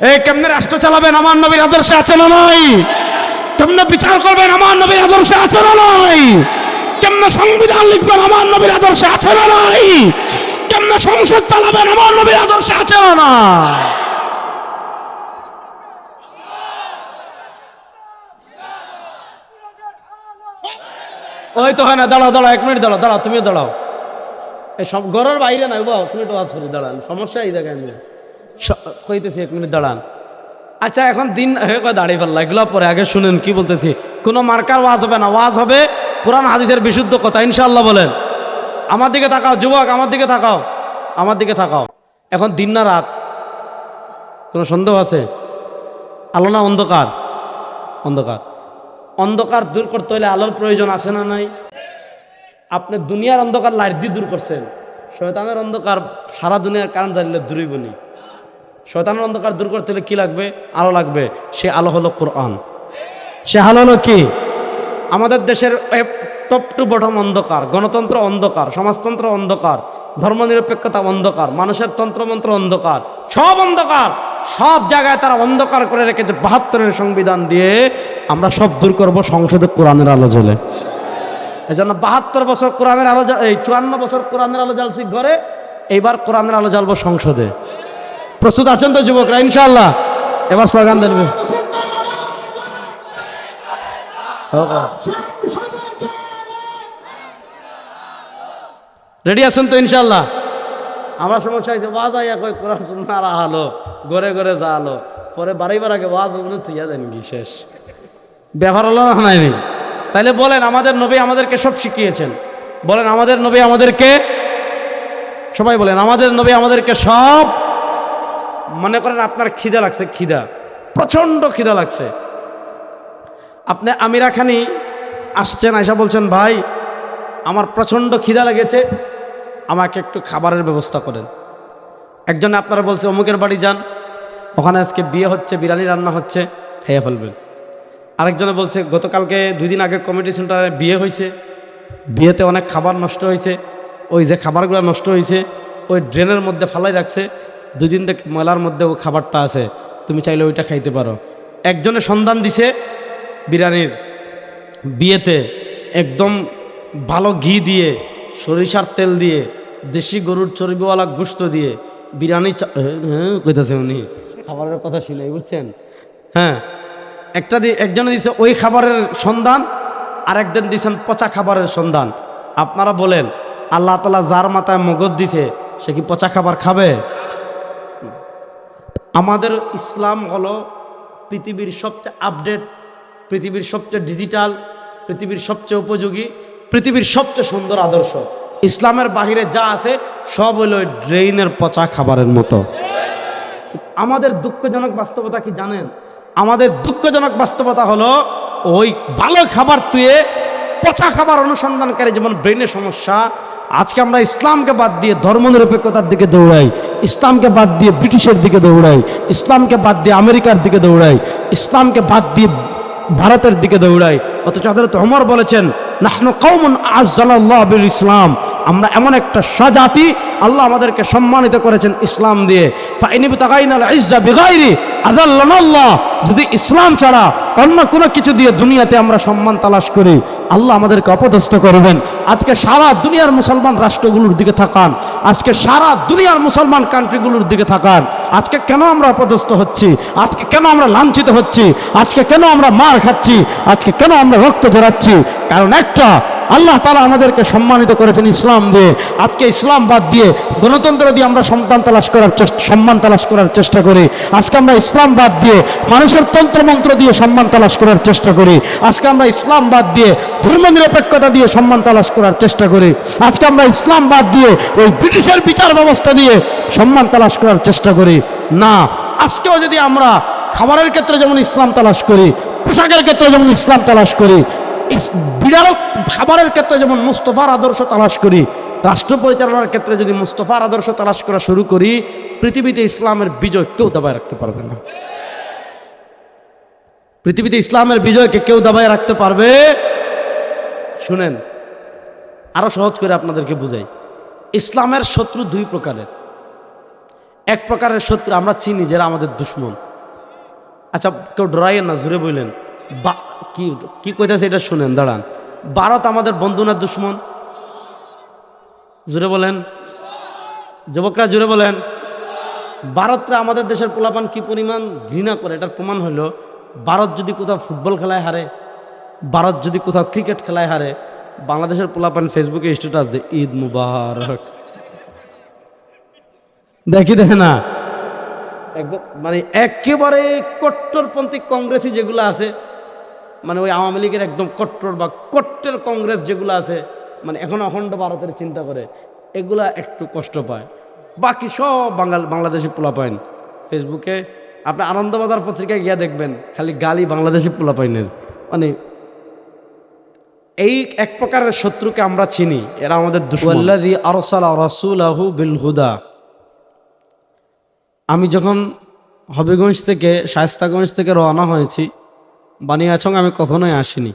এই কেমনে রাষ্ট্র চালাবেন? আমার নবীর আদর্শে আছে না নাই? কেমনে বিচার করবেন? আমার নবীর আদর্শে আছে না নাই? কেমনে সংবিধান লিখবেন? আমার নবীর আদর্শে আছে না নাই? কেমনে সংসদ চালাবেন? আমার নবীর আদর্শে আছে না না ওই তো হয় না, দাঁড়াও দাঁড়াও, এক মিনিট দাঁড়াও দাঁড়াও, তুমিও দাঁড়াও। এই সব ঘরের বাইরে না বাবা এক মিনিট ওয়াজ করি দাঁড়ান, সমস্যা এই জায়গায় স- কইতেছি এক মিনিট দাঁড়ান। আচ্ছা এখন দিন হয়ে কয় দাঁড়িয়ে ফেললা, এগুলো পরে আগে শুনেন, কি বলতেছি? কোনো মার্কার ওয়াজ হবে না, ওয়াজ হবে কোরআন, হাদিসের বিশুদ্ধ কথা ইনশাল্লাহ বলেন। আমার দিকে তাকাও, যুবক, আমার দিকে তাকাও, আমার দিকে তাকাও। এখন দিন না রাত? কোনো সন্দেহ আছে? আলো না অন্ধকার? অন্ধকার। অন্ধকার দূর করতে হলে আলোর প্রয়োজন আছে না নাই? আপনি দুনিয়ার অন্ধকার লাইট দিয়ে দূর করছেন। শয়তানের অন্ধকার সারা দুনিয়ার কারণ জানলে দূরই বনি। শয়তানের অন্ধকার দূর করতে হলে কি লাগবে? আলো লাগবে। সে আলো হলো কোরআন। সে আলো হলো কি? আমাদের দেশের টপ টু বটম অন্ধকার, গণতন্ত্র অন্ধকার, সমাজতন্ত্র অন্ধকার, ধর্মনিরপেক্ষতা অন্ধকার, মানুষের তন্ত্রমন্ত্র অন্ধকার, সব অন্ধকার। সব জায়গায় তারা অন্ধকার করে রেখেছে। বাহাত্তরের সংবিধান দিয়ে আমরা সব দূর করব সংসদে কোরআনের আলো জ্বলে। এই জন্য বাহাত্তর বছর কোরআনের আলো এই চুয়ান্ন বছর কোরআনের আলো জ্বালছি ঘরে, এইবার কোরআনের আলো জ্বালবো সংসদে। প্রস্তুত আছেন তো যুবকরা? ইনশাল্লাহ এবার স্লোগান দেবে রেডি আছেন তো ইনশাল্লাহ আমার সমস্যা হয়েছে, ওয়াজ আইয়া কই কোরআন আলো ঘরে ঘরে যা আলো পরে বাড়িবার আগে ওয়াজ ওগুলো তুইয়া দেন কি শেষ। ব্যবহার হলো না নাই। তাইলে বলেন, আমাদের নবী আমাদেরকে সব শিখিয়েছেন। বলেন, আমাদের নবী আমাদেরকে সবাই বলেন, আমাদের নবী আমাদেরকে সব মনে করেন আপনার খিদা লাগছে, খিদা, প্রচণ্ড খিদা লাগছে। আপনি আমিরা খানি আসছেন আয়সা বলছেন, ভাই, আমার প্রচণ্ড খিদা লেগেছে, আমাকে একটু খাবারের ব্যবস্থা করেন। একজনে আপনারা বলছে, অমুকের বাড়ি যান, ওখানে আজকে বিয়ে হচ্ছে, বিরিয়ানি রান্না হচ্ছে, খেয়ে ফেলবেন। আরেকজনে বলছে, গতকালকে দুই দিন আগে কমিটি সেন্টারে বিয়ে হয়েছে, বিয়েতে অনেক খাবার নষ্ট হয়েছে, ওই যে খাবারগুলো নষ্ট হয়েছে, ওই ড্রেনের মধ্যে ফালাই রাখছে দুই দিন থেকে মেলার মধ্যে ও খাবারটা আছে, তুমি চাইলে ওইটা খাইতে পারো। একজনে সন্ধান দিছে বিরিয়ানির বিয়েতে একদম ভালো ঘি দিয়ে, সরিষার তেল দিয়ে, দেশি গরুর চর্বিওয়ালা গুস্ত দিয়ে বিরিয়ানি চা- হ্যাঁ কইতাছে উনি। খাবারের কথা শুনে বুঝছেন? হ্যাঁ একটা দিয়ে একজনে দিছে ওই খাবারের সন্ধান আর একজন দিয়েছেন পচা খাবারের সন্ধান। আপনারা বলেন, আল্লাহ তালা যার মাথায় মগজ দিছে, সে কি পচা খাবার খাবে? আমাদের ইসলাম হলো পৃথিবীর সবচেয়ে আপডেট পৃথিবীর সবচেয়ে ডিজিটাল পৃথিবীর সবচেয়ে উপযোগী, পৃথিবীর সবচেয়ে সুন্দর আদর্শ। ইসলামের বাহিরে যা আছে সব হলো ড্রেইনের পচা খাবারের মতো। আমাদের দুঃখজনক বাস্তবতা কি জানেন? আমাদের দুঃখজনক বাস্তবতা হলো ওই ভালো খাবার তুয়ে পচা খাবার অনুসন্ধানকারী যেমন ব্রেনের সমস্যা আজকে আমরা ইসলামকে বাদ দিয়ে ধর্মনিরপেক্ষতার দিকে দৌড়াই, ইসলামকে বাদ দিয়ে ব্রিটিশের দিকে দৌড়াই, ইসলামকে বাদ দিয়ে আমেরিকার দিকে দৌড়াই, ইসলামকে বাদ দিয়ে ভারতের দিকে দৌড়াই। অথচ হযরত ওমর বলেছেন, নাহনু আযযালাল্লাহু বিল ইসলাম। আমরা এমন একটা স্বজাতি, আল্লাহ আমাদেরকে সম্মানিত করেছেন ইসলাম দিয়ে। যদি ইসলাম ছাড়া অন্য কোনো কিছু দিয়ে দুনিয়াতে আমরা সম্মান তালাশ করি, আল্লাহ আমাদেরকে অপদস্থ করবেন। আজকে সারা দুনিয়ার মুসলমান রাষ্ট্রগুলোর দিকে থাকান। আজকে সারা দুনিয়ার মুসলমান কান্ট্রিগুলোর দিকে থাকান। আজকে কেন আমরা অপদস্থ হচ্ছি? আজকে কেন আমরা লাঞ্ছিত হচ্ছি? আজকে কেন আমরা মার খাচ্ছি? আজকে কেন আমরা রক্ত ধরাচ্ছি কারণ একটা আল্লাহ তালা আমাদেরকে সম্মানিত করেছেন ইসলাম দিয়ে। আজকে ইসলাম বাদ দিয়ে গণতন্ত্র দিয়ে আমরা সন্তান তালাশ করার সম্মান তালাশ করার চেষ্টা করি। আজকে আমরা ইসলাম বাদ দিয়ে মানুষের তন্ত্রমন্ত্র দিয়ে সম্মান তালাশ করার চেষ্টা করি। আজকে আমরা ইসলাম বাদ দিয়ে ধর্মনিরপেক্ষতা দিয়ে সম্মান তালাশ করার চেষ্টা করি। আজকে আমরা ইসলাম বাদ দিয়ে ওই ব্রিটিশের বিচার ব্যবস্থা দিয়ে সম্মান তালাশ করার চেষ্টা করি। না, আজকেও যদি আমরা খাবারের ক্ষেত্রে যেমন ইসলাম তালাশ করি, পোশাকের ক্ষেত্রে যেমন ইসলাম তালাশ করি বিড়াল খাবারের ক্ষেত্রে যেমন মুস্তফার আদর্শ তালাশ করি রাষ্ট্র পরিচালনার ক্ষেত্রে যদি মুস্তফার আদর্শ তালাশ করা শুরু করি, পৃথিবীতে ইসলামের বিজয় কেউ দাবায় রাখতে পারবে না। পৃথিবীতে ইসলামের বিজয়কে কেউ দাবায় রাখতে পারবে? শুনেন, আরও সহজ করে আপনাদেরকে বুঝাই। ইসলামের শত্রু দুই প্রকারের। এক প্রকারের শত্রু আমরা চিনি, যারা আমাদের দুশ্মন। আচ্ছা কেউ ডরাইয়েন না জুড়ে বললেন। কি কি কইতেছে এটা শুনেন, দাঁড়ান। ভারত আমাদের বন্ধু না দুশ্মন? জুড়ে বলেন। যুবকরা জুড়ে বলেন। ভারতরা আমাদের দেশের পোলাপান কি পরিমাণ ঘৃণা করে, এটার প্রমাণ হলো, ভারত যদি কোথাও ফুটবল খেলায় হারে, ভারত যদি কোথাও ক্রিকেট খেলায় হারে, বাংলাদেশের পোলাপান ফেসবুকে স্ট্যাটাস দেয়, ঈদ মুবারক। দেখি, দেখে না। একদম মানে একেবারে কট্টরপন্থী কংগ্রেসই যেগুলো আছে মানে ওই আওয়ামী লীগের একদম কট্টর বা কট্টর কংগ্রেস যেগুলো আছে মানে এখন অখণ্ড ভারতের চিন্তা করে, এগুলা একটু কষ্ট পায়। বাকি সব বাঙাল বাংলাদেশি পোলা পাইন ফেসবুকে আপনি আনন্দবাজার পত্রিকায় গিয়ে দেখবেন, খালি গালি বাংলাদেশি পোলা পাইনের মানে এই এক প্রকারের শত্রুকে আমরা চিনি, এরা আমাদের আরসালা বিল হুদা আমি যখন হবিগঞ্জ থেকে, শায়স্তাগঞ্জ থেকে রওনা হয়েছি বানিয়াছং আমি কখনোই আসিনি।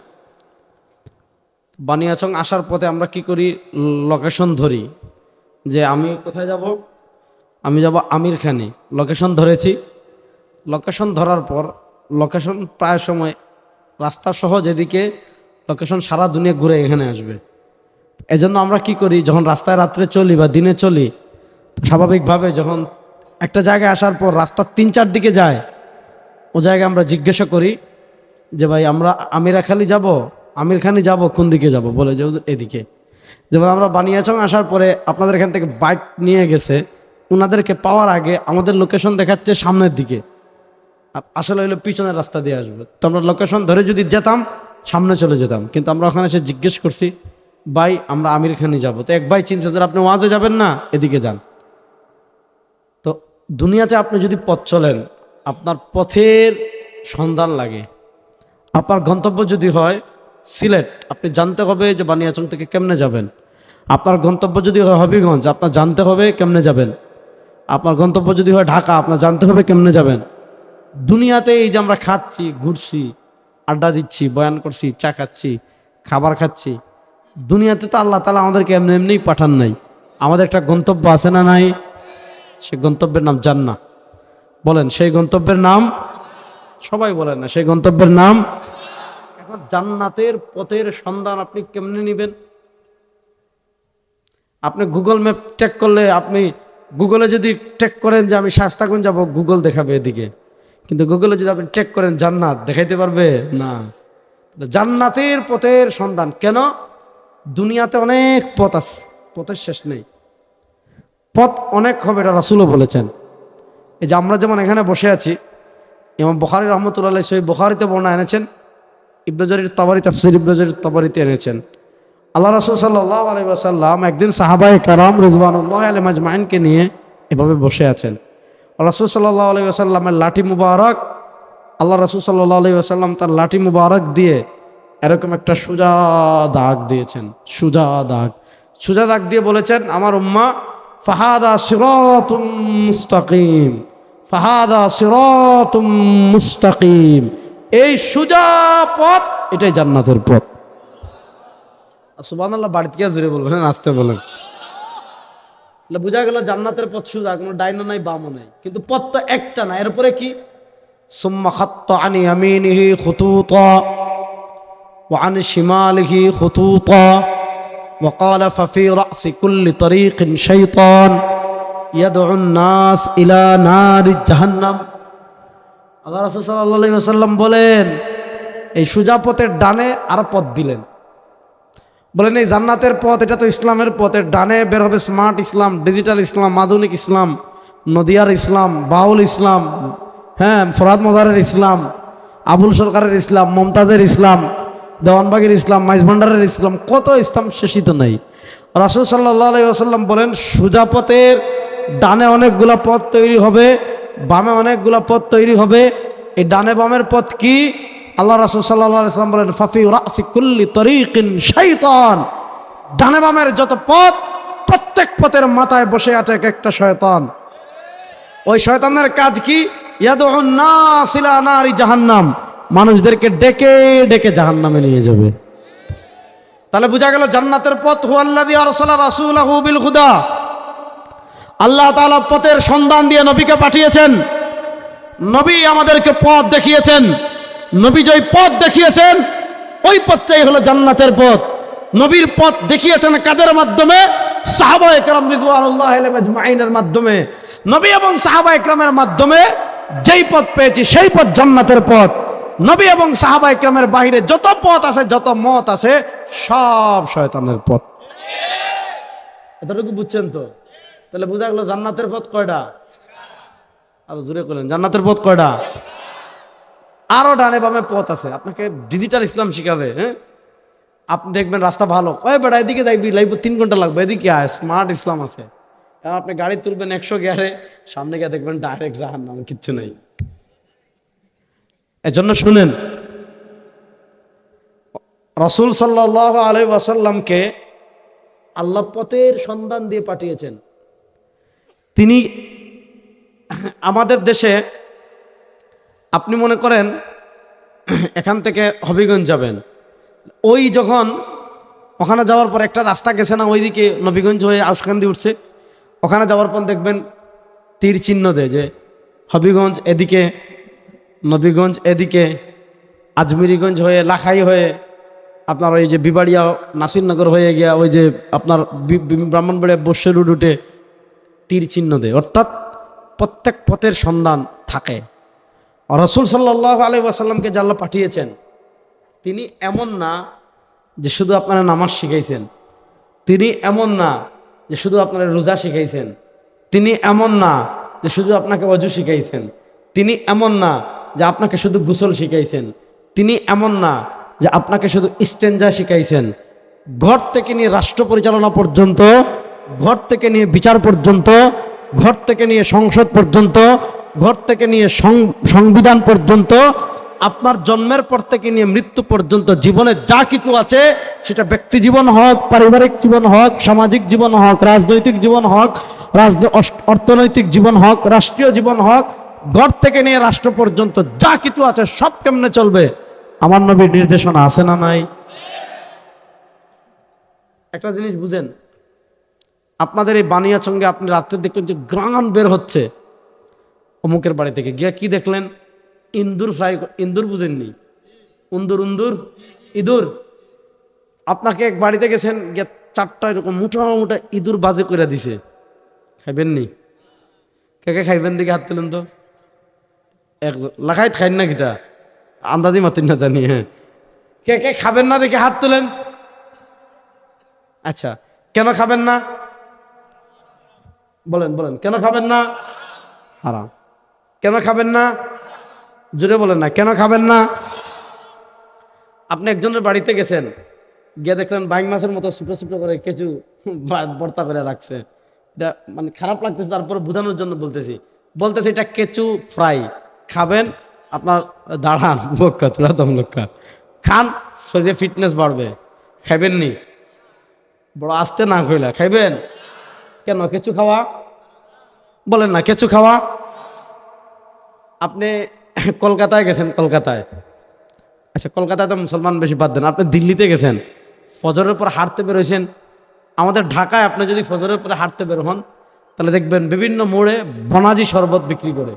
বানিয়াছং আসার পথে আমরা কি করি? লোকেশন ধরি। যে আমি কোথায় যাব? আমি যাব আমির খানি লোকেশন ধরেছি। লোকেশন ধরার পর লোকেশন প্রায় সময় রাস্তা সহ যেদিকে লোকেশন সারা দুনিয়া ঘুরে এখানে আসবে। এজন্য আমরা কি করি? যখন রাস্তায় রাত্রে চলি বা দিনে চলি, স্বাভাবিকভাবে যখন একটা জায়গায় আসার পর রাস্তার তিন চার দিকে যায়, ও জায়গায় আমরা জিজ্ঞাসা করি যে ভাই, আমরা আমিরাখালি যাব, আমির খানি যাব, কোন দিকে যাব? বলে যে এদিকে। যেমন আমরা বানিয়েছং আসার পরে আপনাদের এখান থেকে বাইক নিয়ে গেছে। ওনাদেরকে পাওয়ার আগে আমাদের লোকেশন দেখাচ্ছে সামনের দিকে। আসলে হইল পিছনের রাস্তা দিয়ে আসবে। তো আমরা লোকেশন ধরে যদি যেতাম, সামনে চলে যেতাম। কিন্তু আমরা ওখানে এসে জিজ্ঞেস করছি, ভাই, আমরা আমির খানি যাব। তো এক ভাই চিনছে যে আপনি ওয়াজে যাবেন না? এদিকে যান। তো দুনিয়াতে আপনি যদি পথ চলেন, আপনার পথের সন্ধান লাগে। আপনার গন্তব্য যদি হয়, সিলেট, আপনি জানতে হবে যে বানিয়াচং থেকে কেমনে যাবেন। আপনার গন্তব্য যদি হয় হবিগঞ্জ, আপনার জানতে হবে কেমনে যাবেন। আপনার গন্তব্য যদি হয় ঢাকা, আপনার জানতে হবে কেমনে যাবেন। দুনিয়াতে এই যে আমরা খাচ্ছি, ঘুরছি, আড্ডা দিচ্ছি, বয়ান করছি, চা খাচ্ছি, খাবার খাচ্ছি, দুনিয়াতে তো আল্লাহ তালা আমাদেরকে এমনি এমনিই পাঠান নাই। আমাদের একটা গন্তব্য আছে না নাই? সে গন্তব্যের নাম জান্না বলেন, সেই গন্তব্যের নাম সবাই বলেন না, সেই গন্তব্যের নাম। এখন জান্নাতের পথের সন্ধান আপনি কেমনে নেবেন? আপনি গুগল ম্যাপ টেক করলে আপনি গুগলে যদি টেক করেন যে আমি শাস্তাগুন যাব গুগল দেখাবে এদিকে। কিন্তু গুগলে যদি আপনি টেক করেন জান্নাত, দেখাইতে পারবে? না। জান্নাতের পথের সন্ধান। কেন? দুনিয়াতে অনেক পথ আছে পথের শেষ নেই। পথ অনেক হবে, এটা রাসুলও বলেছেন। এই যে আমরা যেমন এখানে বসে আছি এবং বখারি রহমতুল্লাহ সেই বখারিতে বর্ণা এনেছেন ইবনজরির তবারি, তাফসির ইবনজরির তবারিতে এনেছেন। আল্লাহ রসুল সাল্লাহ আলাইসাল্লাম একদিন সাহাবাই কারাম রিজবানুল্লাহ আলী মাজমাইনকে নিয়ে এভাবে বসে আছেন। রসুল সাল্লাহ আলী আসাল্লামের লাঠি মুবারক, আল্লাহ রসুল সাল্লাহ আলী আসাল্লাম তার লাঠি মুবারক দিয়ে এরকম একটা সুজা দাগ দিয়েছেন, সুজা দাগ। সুজা দাগ দিয়ে বলেছেন, আমার উম্মা, ফাহাদা সিরাতুম মুস্তাকিম। ফাহাদা সিরাতুম মুস্তাকিম এই সুজা পথ এটাই জান্নাতের পথ সুবান আল্লাহ বাড়িতে গিয়ে জুড়ে বলবেন আসতে বলেন তাহলে বোঝা গেল জান্নাতের পথ সুজা কোনো ডাইনো নাই বামও নাই কিন্তু পথ তো একটা না এরপরে কি সুম্মা খাত্ত আনি আমিনিহি খুতুতা وعن شماله خطوطا وقال ففي رأس كل طريق شيطان নাস ইলা নারি জাহান্নাম। আল্লাহ রাসুল সাল্লাহ সাল্লাম বলেন, এই সুজাপথের ডানে আর পথ দিলেন। বলেন, এই জান্নাতের পথ, এটা তো ইসলামের পথের ডানে বের হবে স্মার্ট ইসলাম, ডিজিটাল ইসলাম, আধুনিক ইসলাম, নদিয়ার ইসলাম, বাউল ইসলাম হ্যাঁ ফরাদ মজারের ইসলাম, আবুল সরকারের ইসলাম, মমতাজের ইসলাম, দেওয়ানবাগের ইসলাম মাইজভান্ডারের ইসলাম, কত ইসলাম শেষিত নেই। রাসুল সাল্লাহ আলাই আসাল্লাম বলেন সুজাপথের ডানে অনেকগুলা পথ তৈরি হবে, বামে অনেকগুলা পথ তৈরি হবে। এই ডানে বামের পথ কি? আল্লাহ রাসুল সাল্লাহ সাল্লাম বলেন, ফাফি রাসি কুল্লি তরিকিন শৈতান ডানে বামের যত পথ, প্রত্যেক পথের মাথায় বসে আছে এক একটা শয়তান। ওই শয়তানের কাজ কি? জাহান্নাম। মানুষদেরকে ডেকে ডেকে জাহান্নামে নিয়ে যাবে। তাহলে বোঝা গেল জান্নাতের পথ হুয়াল্লাদি আরসালা রাসূলাহু বিল হুদা। আল্লাহ তাআলা পথের সন্ধান দিয়ে নবীকে পাঠিয়েছেন। নবী আমাদেরকে পথ দেখিয়েছেন। নবী যেই পথ দেখিয়েছেন, ওই পথটাই হলো জান্নাতের পথ। নবীর পথ দেখিয়েছেন কাদের মাধ্যমে? সাহাবা একরাম আজমাইনের মাধ্যমে। নবী এবং সাহাবা একরামের মাধ্যমে যেই পথ পেয়েছি, সেই পথ জান্নাতের পথ। নবী এবং সাহাবা একরামের বাইরে যত পথ আছে, যত মত আছে, সব শয়তানের পথ। এতটুকু বুঝছেন তো? তাহলে বোঝা গেল জান্নাতের পথ কয়টা? আরও জোরে করলেন জান্নাতের পথ কয়টা? আরও ডানে বামে পথ আছে, আপনাকে ডিজিটাল ইসলাম শিখাবে হ্যাঁ? আপনি দেখবেন রাস্তা ভালো। কয় বেড়া এদিকে যাইবি লাইব তিন ঘণ্টা লাগবে, এদিকে স্মার্ট ইসলাম আছে। কারণ আপনি গাড়ি তুলবেন একশো গিয়ারে, সামনে গিয়ে দেখবেন ডাইরেক্ট জাহান নাম কিচ্ছু নেই। এজন্য শুনেন, রসুল সাল্লাহ আলাই ওয়াসাল্লামকে আল্লাহ পথের সন্ধান দিয়ে পাঠিয়েছেন। তিনি আমাদের দেশে, আপনি মনে করেন, এখান থেকে হবিগঞ্জ যাবেন। ওই যখন ওখানে যাওয়ার পর একটা রাস্তা গেছে না, ওইদিকে নবীগঞ্জ হয়ে আউসকান্দি উঠছে। ওখানে যাওয়ার পর দেখবেন তীর চিহ্ন দেয় যে হবিগঞ্জ এদিকে, নবীগঞ্জ এদিকে, আজমিরিগঞ্জ হয়ে, লাখাই হয়ে, আপনার ওই যে বিবাড়িয়া নাসিরনগর হয়ে গিয়া, ওই যে আপনার ব্রাহ্মণবাড়িয়া বস্যের রুট উঠে তীর চিহ্ন দেয়। অর্থাৎ প্রত্যেক পথের সন্ধান থাকে। রসুল সাল্লাহ আলী ওয়াসাল্লামকে জাল্লা পাঠিয়েছেন, তিনি এমন না যে শুধু আপনারা নামাজ শিখাইছেন। তিনি এমন না যে শুধু আপনারা রোজা শিখাইছেন। তিনি এমন না যে শুধু আপনাকে অজু শিখাইছেন। তিনি এমন না যে আপনাকে শুধু গোসল শিখাইছেন। তিনি এমন না যে আপনাকে শুধু ইস্তেঞ্জা শিখাইছেন। ঘর থেকে নিয়ে রাষ্ট্র পরিচালনা পর্যন্ত ঘর থেকে নিয়ে বিচার পর্যন্ত, ঘর থেকে নিয়ে সংসদ পর্যন্ত, ঘর থেকে নিয়ে সংবিধান পর্যন্ত, আপনার জন্মের পর থেকে নিয়ে মৃত্যু পর্যন্ত জীবনে যা কিছু আছে, সেটা ব্যক্তি জীবন হোক, পারিবারিক জীবন হোক, সামাজিক জীবন হোক, রাজনৈতিক জীবন হোক অর্থনৈতিক জীবন হোক, রাষ্ট্রীয় জীবন হোক, ঘর থেকে নিয়ে রাষ্ট্র পর্যন্ত যা কিছু আছে সব কেমনে চলবে? আমার নবীর নির্দেশনা আছে না নাই? একটা জিনিস বুঝেন আপনাদের এই বানিয়ার সঙ্গে আপনি রাত্রে দেখলেন যে গ্রাম বের হচ্ছে। অমুকের বাড়ি থেকে গিয়া কি দেখলেন? ইন্দুর ফ্রাই ইন্দুর বুঝেননি? উন্দুর উন্দুর? ইঁদুর? আপনাকে এক বাড়িতে গেছেন, গিয়া চারটা এরকম মোটা মোটা ইঁদুর বাজে করে দিছে। খাইবেন নি কে কে খাইবেন দিকে হাত তুলেন তো? এক লাখাই খাইন না কিটা আন্দাজি মাতিন না জানি হ্যাঁ। কে কে খাবেন না দেখে হাত তুলেন? আচ্ছা কেন খাবেন না? বলেন বলেন। কেন খাবেন না? হারাম। কেন খাবেন না? জোরে বলেন না কেন খাবেন না? আপনি একজনের বাড়িতে গেছেন গিয়ে দেখলেন বাইং মাছের মতো ছোটো ছোটো করে কিছু ভর্তা করে রাখছে। এটা মানে খারাপ লাগতেছে তারপরে বোঝানোর জন্য বলতেছি। বলতেছি এটা কেঁচু ফ্রাই। খাবেন আপনার দাঁড়ান বক্কা তোরা দম লক্কা খান শরীরে ফিটনেস বাড়বে। খাইবেন নি বড় আস্তে না কইলা খাইবেন? কেন কেঁচু খাওয়া? বলেন না, কেঁচু খাওয়া? আপনি কলকাতায় গেছেন, কলকাতায়। আচ্ছা কলকাতায় তো মুসলমান বেশি বাদ দেন, আপনি দিল্লিতে গেছেন, ফজরের পর হাঁটতে বেরোয়েছেন আমাদের ঢাকায় আপনি যদি ফজরের পরে হাঁটতে বের হন, তাহলে দেখবেন বিভিন্ন মোড়ে বনাজি শরবত বিক্রি করে,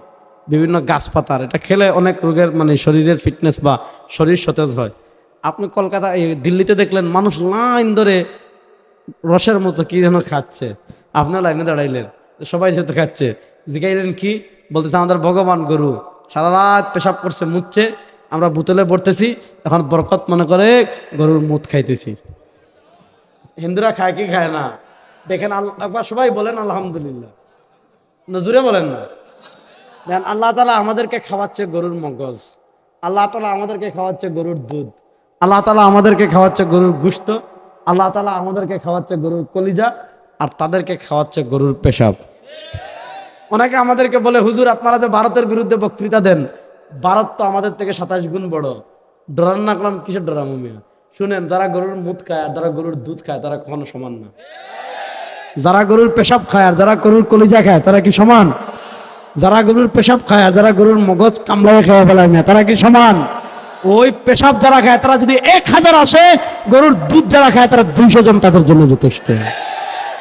বিভিন্ন গাছপাতার এটা খেলে অনেক রোগের মানে শরীরের ফিটনেস বা শরীর সতেজ হয়। আপনি কলকাতা দিল্লিতে দেখলেন মানুষ লাইন ধরে রসের মতো কি যেন খাচ্ছে। আপনার লাইনে দাঁড়াইলেন। সবাই যেহেতু খাচ্ছে। জিগাইলেন কি? বলতেছে, আমাদের ভগবান গরু। সারা রাত পেশাব করছে মুচ্ছে আমরা বোতলে পড়তেছি এখন বরকত মনে করে গরুর মুত খাইতেছি। হিন্দুরা খায় কি খায় না? দেখেন আল্লাহ একবার সবাই বলেন, আলহামদুলিল্লাহ। নজুরে বলেন না। দেখেন, আল্লাহ তালা আমাদেরকে খাওয়াচ্ছে গরুর মগজ। আল্লাহ তালা আমাদেরকে খাওয়াচ্ছে গরুর দুধ। আল্লাহ তালা আমাদেরকে খাওয়াচ্ছে গরুর গুস্ত। আল্লাহ তালা আমাদেরকে খাওয়াচ্ছে গরুর কলিজা। আর তাদেরকে খাওয়াচ্ছে গরুর পেশাব। অনেকে আমাদেরকে বলে, হুজুর, আপনারা যে ভারতের বিরুদ্ধে বক্তৃতা দেন, ভারত তো আমাদের থেকে সাতাশ গুণ বড়। ডরান না করলাম কিসের ডরাম মিয়া? শুনেন, যারা গরুর মুদ খায় আর যারা গরুর দুধ খায়, তারা কখনো সমান না। যারা গরুর পেশাব খায় আর যারা গরুর কলিজা খায়, তারা কি সমান? যারা গরুর পেশাব খায় আর যারা গরুর মগজ কামড়ায় খাওয়া ফেলায় না তারা কি সমান? ওই পেশাব যারা খায়, তারা যদি এক হাজার আসে, গরুর দুধ যারা খায়, তারা দুইশো জন তাদের জন্য যথেষ্ট।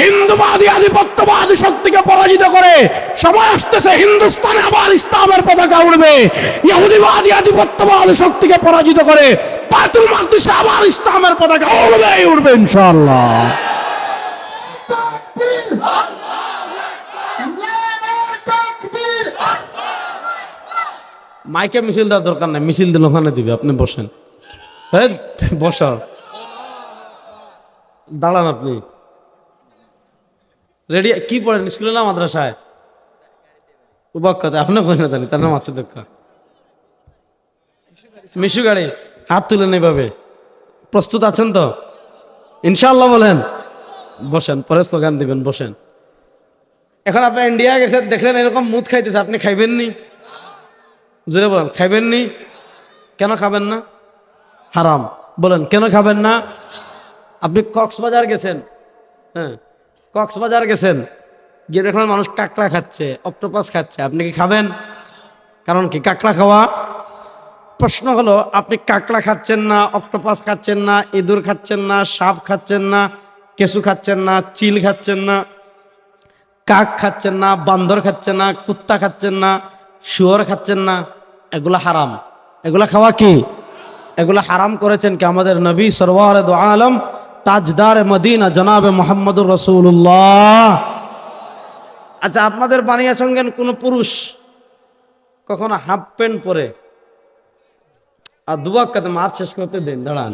হিন্দুবাদী আধিপত্যবাদী শক্তিকে পরাজিত করে সময় আসতেছে, হিন্দুস্তানে আবার ইসলামের পতাকা উড়বে। ইহুদিবাদী আধিপত্যবাদী শক্তিকে পরাজিত করে বাতুল মাকদিসে আবার ইসলামের পতাকা উড়বে উড়বে ইনশাআল্লাহ। মাইকে মিছিল দেওয়ার দরকার নাই, মিছিল দিলে ওখানে দিবে, আপনি বসেন। হ্যাঁ বসার দাঁড়ান আপনি। রেডি কি পড়েন? স্কুলে না মাদ্রাসায়? উবাক কথা আপনি কই না জানি, তার নাম আত্মদক্ষ মিশু গাড়ি, হাত তুলেন এইভাবে প্রস্তুত আছেন তো? ইনশাল্লাহ বলেন। বসেন, পরে স্লোগান দিবেন, বসেন। এখন আপনি ইন্ডিয়া গেছেন দেখলেন এরকম মুদ খাইতেছে, আপনি খাইবেন নি জোরে বলেন খাইবেন নি কেন খাবেন না? হারাম। বলেন, কেন খাবেন না? আপনি কক্সবাজার গেছেন হ্যাঁ? কক্সবাজার গেছেন গিয়ে দেখলেন মানুষ কাঁকড়া খাচ্ছে অক্টোপাস খাচ্ছে আপনি কি খাবেন কারণ কি কাঁকড়া খাওয়া প্রশ্ন হলো আপনি কাঁকড়া খাচ্ছেন না অক্টোপাস খাচ্ছেন না ইঁদুর খাচ্ছেন না সাপ খাচ্ছেন না কেঁচু খাচ্ছেন না চিল খাচ্ছেন না কাক খাচ্ছেন না বান্দর খাচ্ছেন না কুত্তা খাচ্ছেন না শুয়োর খাচ্ছেন না এগুলা হারাম এগুলা খাওয়া কি এগুলো হারাম করেছেন কি আমাদের নবী সরওয়ার আলম তাজদার মদিনা, জনাবে মোহাম্মদুর রসুল্লাহ আচ্ছা আপনাদের বানিয়ে সঙ্গেন কোনো পুরুষ কখনো হাফ প্যান্ট পরে? আর দুবাক কাতে মাছ শেষ করতে দিন, দাঁড়ান।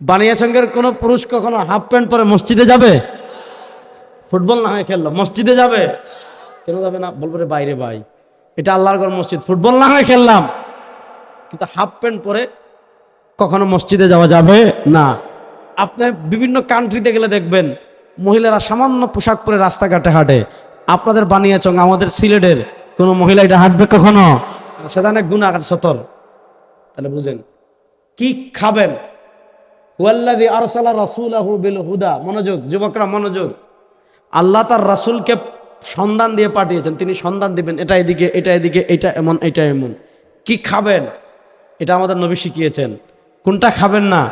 বানিয়া সঙ্গের কোনো পুরুষ কখনো হাফ প্যান্ট পরে মসজিদে যাবে? ফুটবল না হয় খেললো, মসজিদে যাবে? কেন যাবে না? বলব রে, বাইরে ভাই, এটা আল্লাহর ঘর মসজিদ, ফুটবল না হয় খেললাম। কিন্তু হাফ প্যান্ট পরে কখনো মসজিদে যাওয়া যাবে? না। আপনি বিভিন্ন কান্ট্রিতে গেলে দেখবেন মহিলারা সামান্য পোশাক পরে রাস্তাঘাটে হাঁটে। আপনাদের বানিয়েছং আমাদের সিলেটের কোনো মহিলা এটা হাঁটবে কখনো? সেখানে গুণাগার সতর। তাহলে বুঝেন, কি খাবেন? হুয়াল্লাযী আরসালা রাসূলাহু বিল হুদা, মনোযোগ, যুবকরা মনোযোগ। আল্লাহ তার রাসূলকে সন্ধান দিয়ে পাঠিয়েছেন, তিনি সন্ধান দিবেন, এটা এদিকে এটা এদিকে, এটা এমন এটা এমন। কি খাবেন? এটা আমাদের নবী শিখিয়েছেন। কোনটা খাবেন না?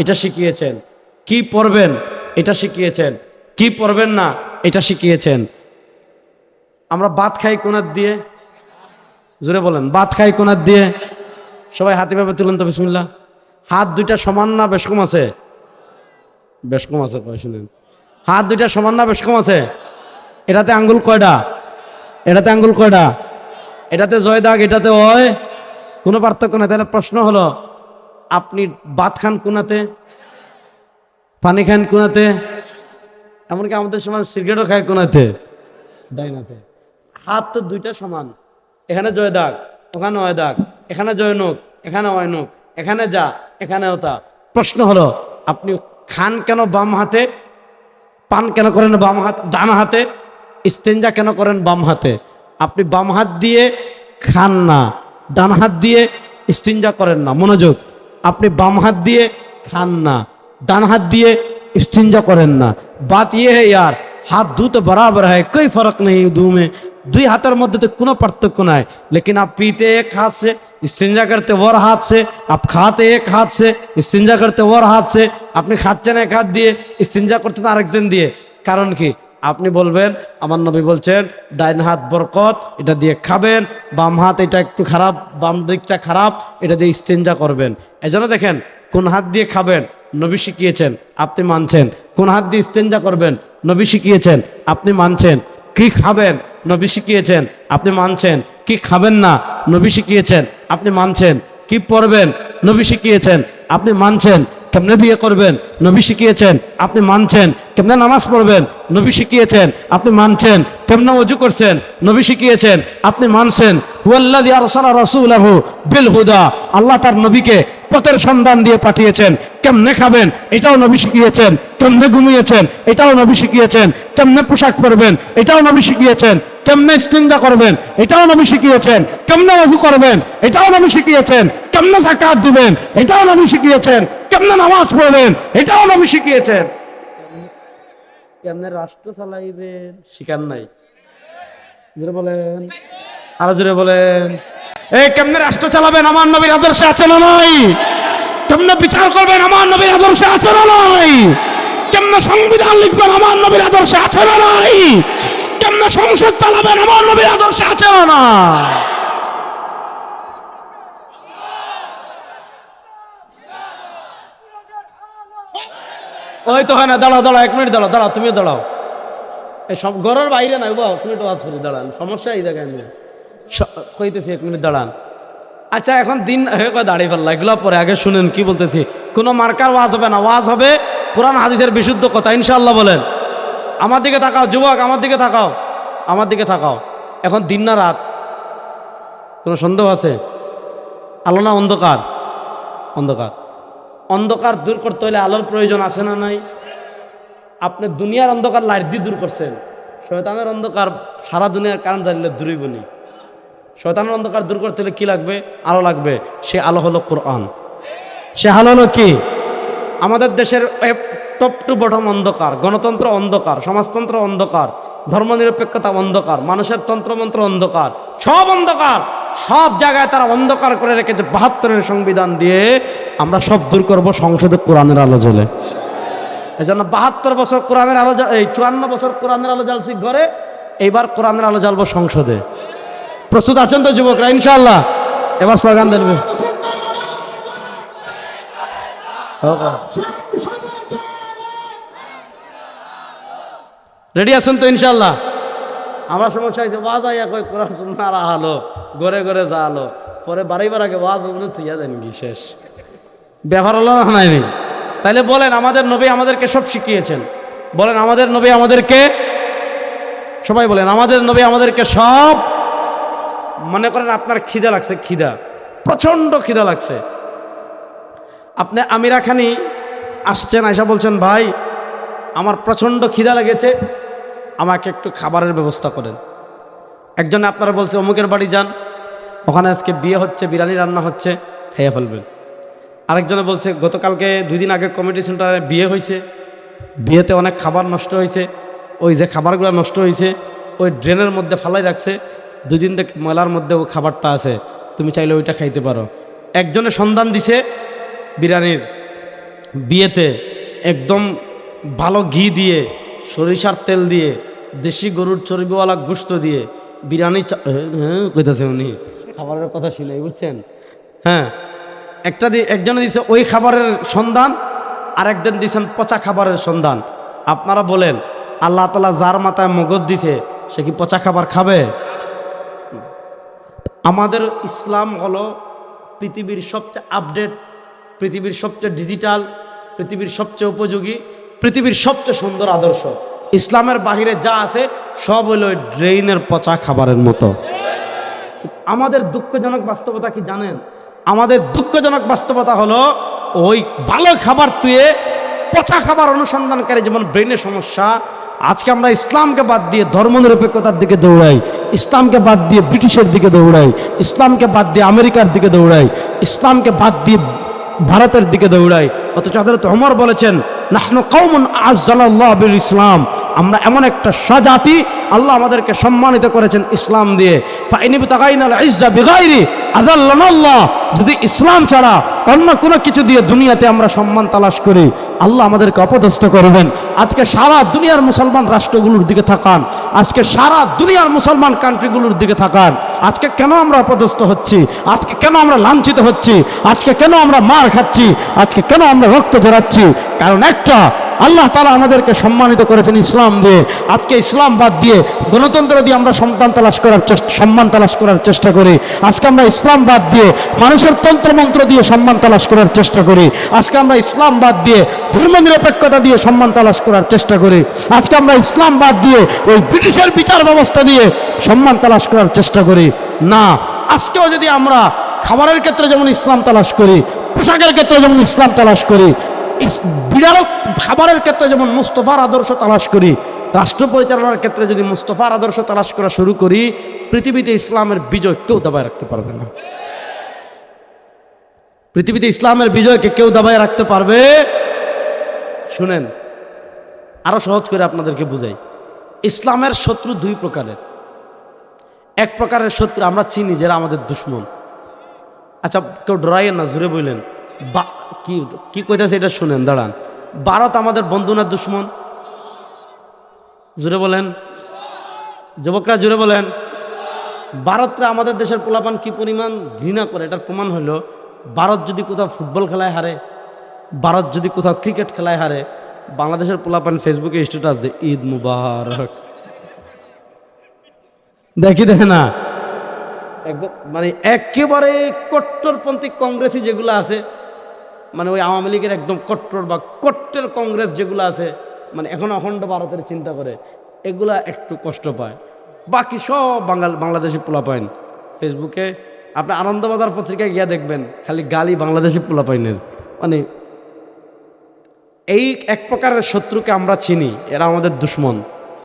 এটা শিখিয়েছেন। কি পড়বেন? এটা শিখিয়েছেন। কি পড়বেন না? এটা শিখিয়েছেন। আমরা ভাত খাই কোনার দিয়ে? জোরে বলেন, ভাত খাই কোনার দিয়ে? সবাই হাতে ভাবে তুলেন তো বিসমিল্লা হাত দুইটা সমান না, বেশ কম আছে? বেশ কম আছে শুনেন। হাত দুইটা সমান না, বেশ কম আছে? এটাতে আঙ্গুল কয়টা? এটাতে আঙ্গুল কয়টা? এটাতে জয় দাগ, এটাতে হয় কোনো পার্থক্য নাই। তাহলে প্রশ্ন হলো, আপনি ভাত খান কোনাতে? পানি খান কোনাতে? এমনকি আমাদের সমান সিগারেটও খায় কোনাতে? ডাইনাতে হাত তো দুইটা সমান। এখানে জয় দাগ, ওখানে হয় দাগ, এখানে জয় নোক, এখানে হয় নোক, এখানে যা এখানেও তা প্রশ্ন হলো, আপনি খান কেন বাম হাতে? পান কেন করেন বাম হাত, ডান হাতে? স্টেঞ্জা কেন করেন বাম হাতে? আপনি বাম হাত দিয়ে খান না, ডান হাত দিয়ে স্টিঞ্জা করেন না। মনোযোগ, আপনি বাম হাত দিয়ে খান না। ডান হাত দিয়ে स्टिंजा করেন না বাত ইয়ে হে यार হাত দু তো বরাবর है कोई फर्क नहीं दो में দুই হাতের মধ্যে তো কোনো পার্থক্য নাই लेकिन आप पीते एक हाथ से स्टिंजा करते और हाथ से आप खाते एक हाथ से स्टिंजा करते और हाथ से আপনি খাচ্ছেন এক হাত দিয়ে স্টিঞ্জা করতেন আরেকজন দিয়ে কারণ কি আপনি বলবেন আমার নবী বলছেন ডাইন হাত বরকত এটা দিয়ে খাবেন বাম হাত এটা একটু খারাপ বাম দিকটা খারাপ এটা দিয়ে স্টেঞ্জা করবেন এজন্য দেখেন কোন হাত দিয়ে খাবেন নবী শিখিয়েছেন, আপনি মানছেন। কোন হাত দিয়ে স্টেঞ্জা করবেন, নবী শিখিয়েছেন, আপনি মানছেন। কি খাবেন, নবী শিখিয়েছেন, আপনি মানছেন। কি খাবেন না, নবী শিখিয়েছেন, আপনি মানছেন। কি পড়বেন, নবী শিখিয়েছেন, আপনি মানছেন। কেমনে বিয়ে করবেন, নবী শিখিয়েছেন, আপনি মানছেন। কেমনে নামাজ পড়বেন, নবী শিখিয়েছেন, আপনি মানছেন। কেমনে অজু করছেন, নবী শিখিয়েছেন, আপনি মানছেন। আল্লাহ তার নবীকে পথের সন্ধান দিয়ে পাঠিয়েছেন। কেমনে খাবেন? এটাও নবী শিখিয়েছেন। কেমনে ঘুমিয়েছেন? এটাও নবী শিখিয়েছেন। কেমনে পোশাক পরবেন? এটাও নবী শিখিয়েছেন। কেমনে ইস্তিনজা করবেন? এটাও নবী শিখিয়েছেন। কেমনে ওযু করবেন? এটাও নবী শিখিয়েছেন। কেমনে যাকাত দিবেন? এটাও নবী শিখিয়েছেন। কেমনে নামাজ পড়বেন? এটাও নবী শিখিয়েছেন। কেমনে রাষ্ট্র চালাইবেন? শিকার নাই। বলেন। আরও জোরে বলেন। এই কেমনে রাষ্ট্র চালাবেন? আমার নবীর আদর্শে আছে না নাই? কেমনে বিচার করবেন? আমার নবীর আদর্শে আছে না নাই? কেমনে সংবিধান লিখবেন? আমার নবীর আদর্শে আছে না নাই? কেমনে সংসদ চালাবেন? আমার নবীর আদর্শে আছে না না ওই তো হয় না, দাঁড়াও দাঁড়াও, এক মিনিট দাঁড়াও দাঁড়াও, তুমিও দাঁড়াও। এই সব ঘরের বাইরে নাই বাবা তুমি একটু আওয়াজ করে, দাঁড়ান, সমস্যা এই জায়গায় স- কইতেছি এক মিনিট দাঁড়ান। আচ্ছা এখন দিন হয়ে কয় দাঁড়িয়ে ফেললা, এগুলো পরে আগে শুনেন, কি বলতেছি? কোনো মার্কার ওয়াজ হবে না, ওয়াজ হবে কোরআন, হাদিসের বিশুদ্ধ কথা ইনশাল্লাহ বলেন। আমার দিকে তাকাও, যুবক, আমার দিকে তাকাও, আমার দিকে তাকাও। এখন দিন না রাত? কোনো সন্দেহ আছে? আলো না অন্ধকার? অন্ধকার। অন্ধকার দূর করতে হলে আলোর প্রয়োজন আছে না নাই? আপনি দুনিয়ার অন্ধকার লাইট দিয়ে দূর করছেন। শয়তানের অন্ধকার সারা দুনিয়ার কারণ জানলে দূরই বনি শয়তানের অন্ধকার দূর করতে হলে কি লাগবে? আলো লাগবে। সে আলো হলো কোরআন। সে আলো হলো কি? আমাদের দেশের টপ টু বটম অন্ধকার, গণতন্ত্র অন্ধকার, সমাজতন্ত্র অন্ধকার, ধর্মনিরপেক্ষতা অন্ধকার, মানুষের তন্ত্রমন্ত্র অন্ধকার, সব অন্ধকার। সব জায়গায় তারা অন্ধকার করে রেখেছে। বাহাত্তরের সংবিধান দিয়ে আমরা সব দূর করব সংসদে কোরআনের আলো জ্বলে। এই জন্য বাহাত্তর বছর কোরআনের আলো এই চুয়ান্ন বছর কোরআনের আলো জ্বালছি ঘরে, এইবার কোরআনের আলো জ্বালবো সংসদে। প্রস্তুত আছেন তো যুবকরা ইনশাল্লাহ এবার স্লোগান দেবে রেডি আছেন তো ইনশাল্লাহ আমরা সমস্যা হয়েছে ওয়াজ আইয়া কই কোরআন সুন্নাহ আলো, ঘরে ঘরে যা আলো, পরে বাড়িবার আগে ওয়াজ ওগুলো তুইয়া দেন কি শেষ? ব্যবহার হলো না নাই। তাইলে বলেন, আমাদের নবী আমাদেরকে সব শিখিয়েছেন। বলেন, আমাদের নবী আমাদেরকে সবাই বলেন, আমাদের নবী আমাদেরকে সব মনে করেন আপনার খিদা লাগছে, খিদা, প্রচণ্ড খিদা লাগছে। আপনি আমিরা খানি আসছেন আয়সা বলছেন, ভাই, আমার প্রচণ্ড খিদা লেগেছে, আমাকে একটু খাবারের ব্যবস্থা করেন। একজনে আপনারা বলছে, অমুকের বাড়ি যান, ওখানে আজকে বিয়ে হচ্ছে, বিরিয়ানি রান্না হচ্ছে, খেয়ে ফেলবেন। আরেকজনে বলছে, গতকালকে দুই দিন আগে কমিটি সেন্টারে বিয়ে হয়েছে, বিয়েতে অনেক খাবার নষ্ট হয়েছে, ওই যে খাবারগুলো নষ্ট হয়েছে, ওই ড্রেনের মধ্যে ফালাই রাখছে দুই দিন থেকে ময়লার মধ্যে ওই খাবারটা আছে তুমি চাইলে ওইটা খাইতে পারো। একজনে সন্ধান দিছে বিরিয়ানির বিয়েতে একদম ভালো ঘি দিয়ে সরিষার তেল দিয়ে দেশি গরুর চর্বিওয়ালা গোস্ত দিয়ে বিরিয়ানি হ্যাঁ কইতাছে উনি। খাবারের কথা শুনে বুঝছেন? হ্যাঁ একটা দিয়ে একজনে দিছে ওই খাবারের সন্ধান আর একজন দিয়েছেন পচা খাবারের সন্ধান। আপনারা বলেন আল্লাহ তালা যার মাথায় মগজ দিছে সে কি পচা খাবার খাবে? আমাদের ইসলাম হলো পৃথিবীর সবচেয়ে আপডেট পৃথিবীর সবচেয়ে ডিজিটাল পৃথিবীর সবচেয়ে উপযোগী, পৃথিবীর সবচেয়ে সুন্দর আদর্শ। ইসলামের বাহিরে যা আছে, সব হলো ড্রেইনের পচা খাবারের মতো। আমাদের দুঃখজনক বাস্তবতা কি জানেন? আমাদের দুঃখজনক বাস্তবতা হলো, ওই ভালো খাবার তুয়ে পচা খাবার অনুসন্ধানকারী যেমন ব্রেনের সমস্যা আজকে আমরা ইসলামকে বাদ দিয়ে ধর্মনিরপেক্ষতার দিকে দৌড়াই, ইসলামকে বাদ দিয়ে ব্রিটিশের দিকে দৌড়াই, ইসলামকে বাদ দিয়ে আমেরিকার দিকে দৌড়াই, ইসলামকে বাদ দিয়ে ভারতের দিকে দৌড়াই। অথচ হযরত ওমর বলেছেন, নাহনু কওমুন আযযালাল্লাহু বিল ইসলাম। আমরা এমন একটা স্বজাতি, আল্লাহ আমাদেরকে সম্মানিত করেছেন ইসলাম দিয়ে। আযাল্লানাল্লাহ। যদি ইসলাম ছাড়া অন্য কোনো কিছু দিয়ে দুনিয়াতে আমরা সম্মান তালাশ করি, আল্লাহ আমাদেরকে অপদস্থ করবেন। আজকে সারা দুনিয়ার মুসলমান রাষ্ট্রগুলোর দিকে থাকান, আজকে সারা দুনিয়ার মুসলমান কান্ট্রিগুলোর দিকে থাকান। আজকে কেন আমরা অপদস্থ হচ্ছি? আজকে কেন আমরা লাঞ্ছিত হচ্ছি? আজকে কেন আমরা মার খাচ্ছি? আজকে কেন আমরা রক্ত ধরাচ্ছি কারণ একটা আল্লাহ তালা আমাদেরকে সম্মানিত করেছেন ইসলাম দিয়ে। আজকে ইসলাম বাদ দিয়ে গণতন্ত্র দিয়ে আমরা সন্তান তালাশ করার সম্মান তালাশ করার চেষ্টা করি। আজকে আমরা ইসলাম বাদ দিয়ে মানুষের তন্ত্রমন্ত্র দিয়ে সম্মান তালাশ করার চেষ্টা করি। আজকে আমরা ইসলাম বাদ দিয়ে ধর্মনিরপেক্ষতা দিয়ে সম্মান তালাশ করার চেষ্টা করি। আজকে আমরা ইসলাম বাদ দিয়ে ওই ব্রিটিশের বিচার ব্যবস্থা দিয়ে সম্মান তালাশ করার চেষ্টা করি। না, আজকেও যদি আমরা খাবারের ক্ষেত্রে যেমন ইসলাম তালাশ করি, পোশাকের ক্ষেত্রে যেমন ইসলাম তালাশ করি বিড়াল খাবারের ক্ষেত্রে যেমন মুস্তফার আদর্শ তালাশ করি রাষ্ট্র পরিচালনার ক্ষেত্রে যদি মুস্তফার আদর্শ তালাশ করা শুরু করি, পৃথিবীতে ইসলামের বিজয় কেউ দাবায় রাখতে পারবে না। পৃথিবীতে ইসলামের বিজয়কে কেউ দাবায় রাখতে পারবে? শুনেন, আরও সহজ করে আপনাদেরকে বুঝাই। ইসলামের শত্রু দুই প্রকারের। এক প্রকারের শত্রু আমরা চিনি, যারা আমাদের দুশ্মন। আচ্ছা কেউ ডরাইয়েন না জুড়ে বললেন, বা কি কি কইতেছে এটা শুনেন, দাঁড়ান। ভারত আমাদের বন্ধু না দুশ্মন? জুড়ে বলেন। যুবকরা জুড়ে বলেন। ভারতরা আমাদের দেশের পোলাপান কি পরিমাণ ঘৃণা করে? এটার প্রমাণ হলো, ভারত যদি কোথাও ফুটবল খেলায় হারে, ভারত যদি কোথাও ক্রিকেট খেলায় হারে, বাংলাদেশের পোলাপান ফেসবুকে স্ট্যাটাস দেয়, ঈদ মুবারক। দেখি, দেখে না। একদম মানে একেবারে কট্টরপন্থী কংগ্রেসই যেগুলো আছে মানে ওই আওয়ামী লীগের একদম কট্টর বা কট্টর কংগ্রেস যেগুলো আছে মানে এখন অখণ্ড ভারতের চিন্তা করে, এগুলা একটু কষ্ট পায়। বাকি সব বাঙাল বাংলাদেশি পোলা পাইন ফেসবুকে আপনি আনন্দবাজার পত্রিকায় গিয়া দেখবেন, খালি গালি বাংলাদেশি পোলা পাইনের মানে এই এক প্রকারের শত্রুকে আমরা চিনি, এরা আমাদের দুশ্মন।